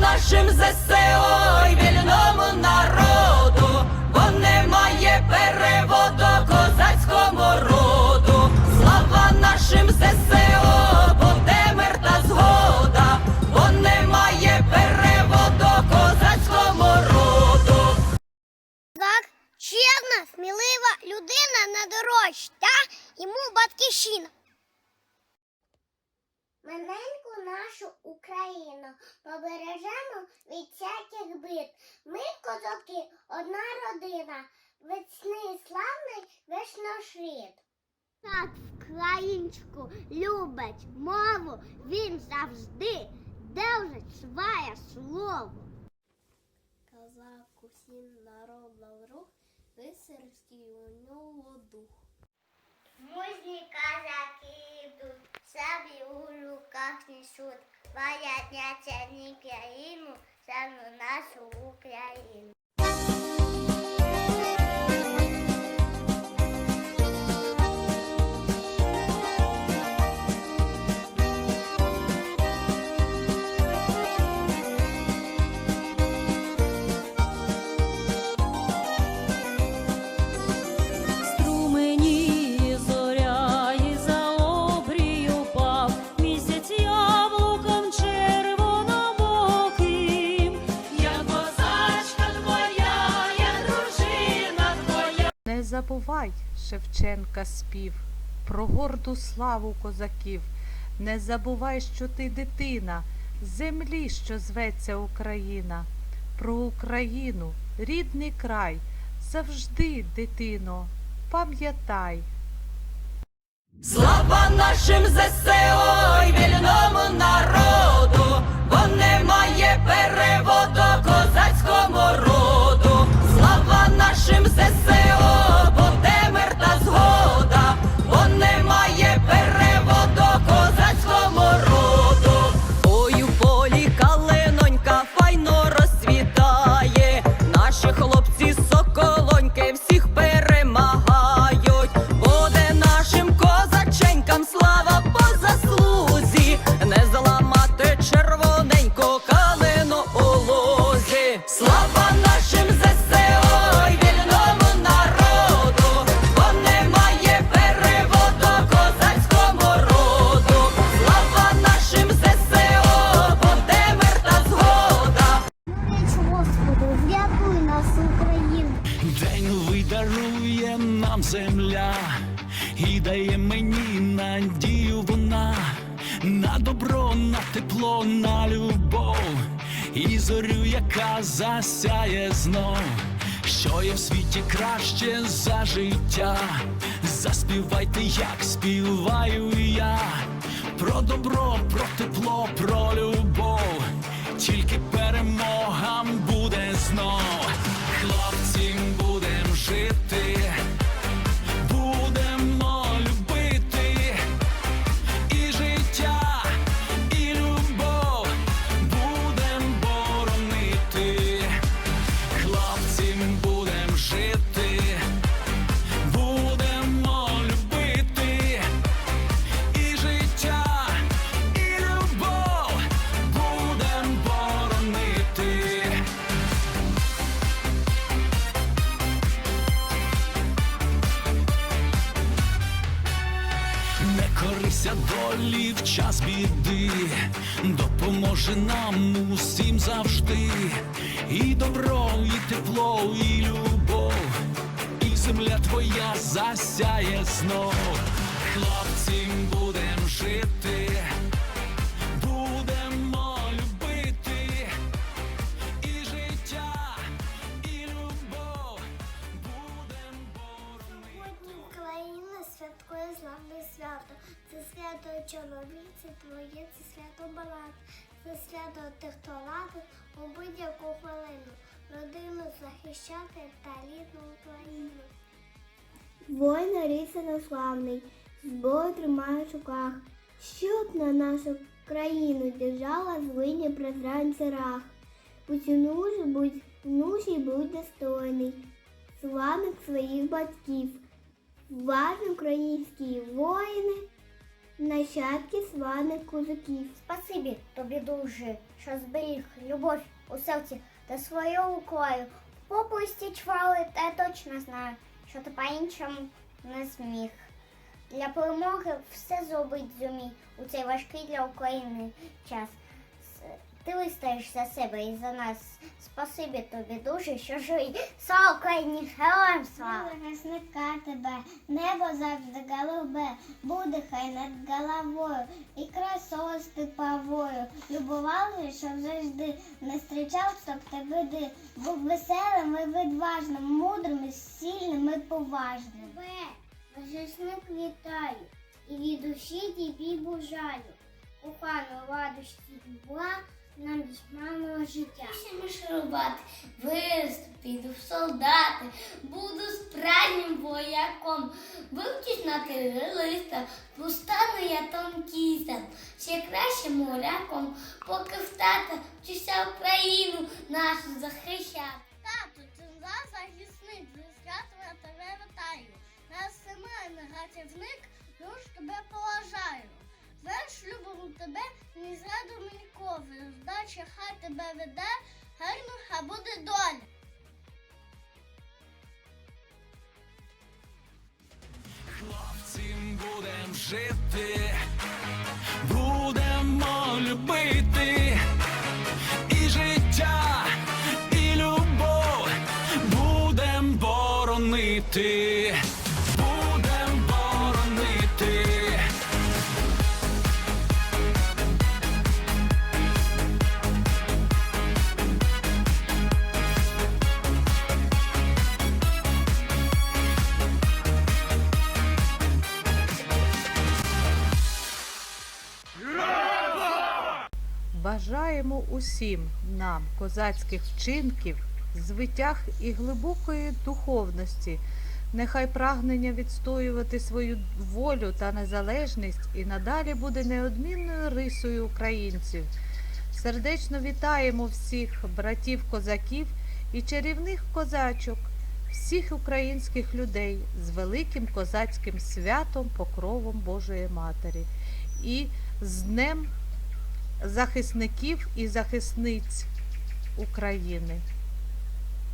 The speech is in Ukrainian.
Нашим ЗСО й вільному народу, бо немає переводу козацькому роду. Слава нашим ЗСО, буде мир та згода, бо немає переводу козацькому роду. Так, чесна, смілива людина на дорожі, та йому батьківщина. Маленьку нашу Україну побережемо від всяких бид. Ми, козаки, одна родина, весни славний вишношвіт. Так, українську любить мову, він завжди держить своє слово. Козак усім народом рух, висерський у нього дух. Мужні козаки йдуть, несуть, бояться не країну, саму нашу Україну. Забувай Шевченка спів про горду славу козаків. Не забувай, що ти дитина, землі, що зветься Україна. Про Україну, рідний край, завжди, дитино, пам'ятай. Слава нашим ЗСО й вільному народу, бо немає переводу козацькому роду. Дарує нам земля і дає мені надію вона на добро, на тепло, на любов і зорю, яка засяє знов. Що є в світі краще за життя? Заспівайте, як співаю я, про добро, про тепло, про любов, тільки перемога буде знов. Долі в час біди, допоможе нам усім завжди. І добро, і тепло, і любов, і земля твоя засяє знов. Свято чоловіці твоє, це свято балат. Це свято тих, хто ладить у будь-яку хвилину. Родину захищати та рідну Україну. Воїн ріса славний, зброю тримає в руках, щоб на нашу країну держала злині прозранці рах. Будь нуж, будь внушій, будь достойний, славних своїх батьків. Важні українські воїни нащадки славних козаків. Спасибі тобі дуже, що зберіг любов у серці та свою краю. Попусті чвали, та я точно знаю, що ти по-іншому не зміг. Для перемоги все зробить зумій у цей важкий для України час. Ти вистоїш за себе і за нас. Спасибі тобі дуже, що живий. Слава Україні, героям слава! Захисника тебе, небо завжди голубе, буде хай над головою і красою степовою. Любували, щоб завжди не зустрічав, щоб тебе де був веселим і відважним, мудрим, і сильним і поважним. Тебе, захисник вітаю, і від душі тобі бажаю. Кохану радості була нам весьманого життя. Будемо шарувати, виросту, піду в солдати, буду справжнім вояком, вивчусь на кирилиста, стану я танкістом, ще краще моряком, поки в тата вчуся Україну нашу захищати. Тату, ти за захисник, зі святом я тебе вітаю. Нас сімейний гатівник, душ тебе поважаю. Знаєш, любимо тебе, не зраду ніколи. Здача хай тебе веде, гарно а буде доля. Хлопцем будем жити, Бажаємо усім нам козацьких вчинків, звитяг і глибокої духовності. Нехай прагнення відстоювати свою волю та незалежність і надалі буде неодмінною рисою українців. Сердечно вітаємо всіх братів козаків і чарівних козачок, всіх українських людей з великим козацьким святом, покровом Божої Матері і з Днем захисників і захисниць України.